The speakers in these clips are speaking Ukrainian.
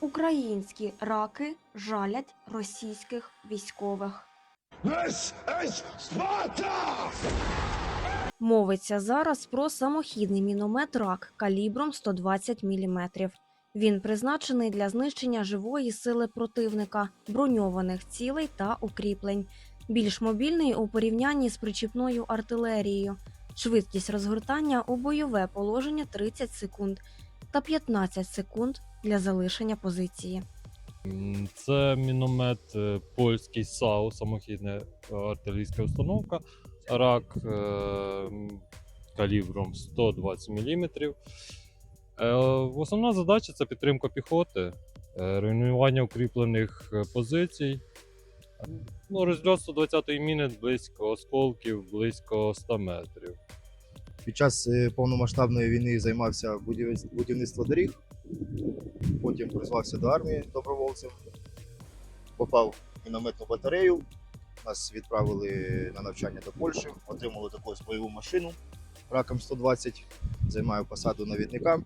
Українські раки жалять російських військових. Мовиться зараз про самохідний міномет рак калібром 120 мм. Він призначений для знищення живої сили противника, броньованих цілей та укріплень. Більш мобільний у порівнянні з причіпною артилерією. Швидкість розгортання у бойове положення 30 секунд та 15 секунд для залишення позиції. Це міномет е, польський САУ, самохідна е, артилерійська установка. Рак е, калібром 120 мм. Основна задача це підтримка піхоти, руйнування укріплених позицій. Ну, розльот 120-ї міни близько осколків, близько 100 метрів. Під час е, повномасштабної війни займався будівництвом доріг, потім призвався до армії добровольцем, попав в мінометну батарею. Нас відправили на навчання до Польщі, отримали таку бойову машину раком 120. Займаю посаду навідника.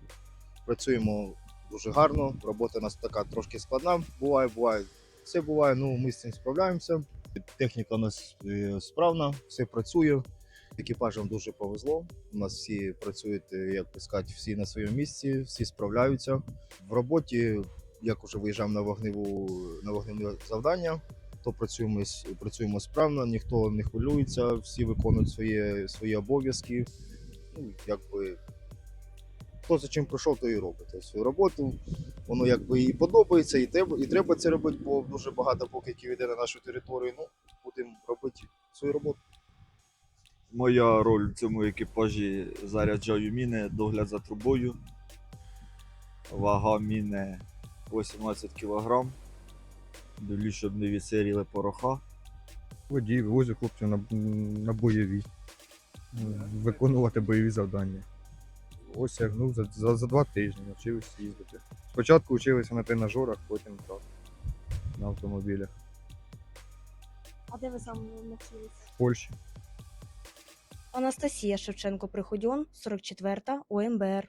Працюємо дуже гарно. Робота у нас така трошки складна. Буває, буває. Все буває, ну ми з цим справляємося. Техніка у нас е, справна, все працює. Екіпажам дуже повезло. У нас всі працюють, е, як би сказати, всі на своєму місці, всі справляються. В роботі, як уже виїжджав на вогневу на вогневе завдання, то працюємо працюємо справно, ніхто не хвилюється, всі виконують свої, свої обов'язки. Ну, якби хто за чим прийшов, то і робить Тобто свою роботу. Воно якби і подобається, і треба, і треба це робити, бо дуже багато покидьків йде на нашу територію. Ну, будемо робити свою роботу. Моя роль в цьому екіпажі заряджаю міни, догляд за трубою. Вага міни 18 кг. Дивлюсь, щоб не відсиріли пороха. Водій вивозив хлопців на, на бойові, виконувати бойові завдання осягнув за, за, за два тижні, навчилися їздити. Спочатку вчилися на тренажерах, потім так, на автомобілях. А де ви саме навчилися? В Польщі. Анастасія Шевченко Приходьон, 44 та ОМБР.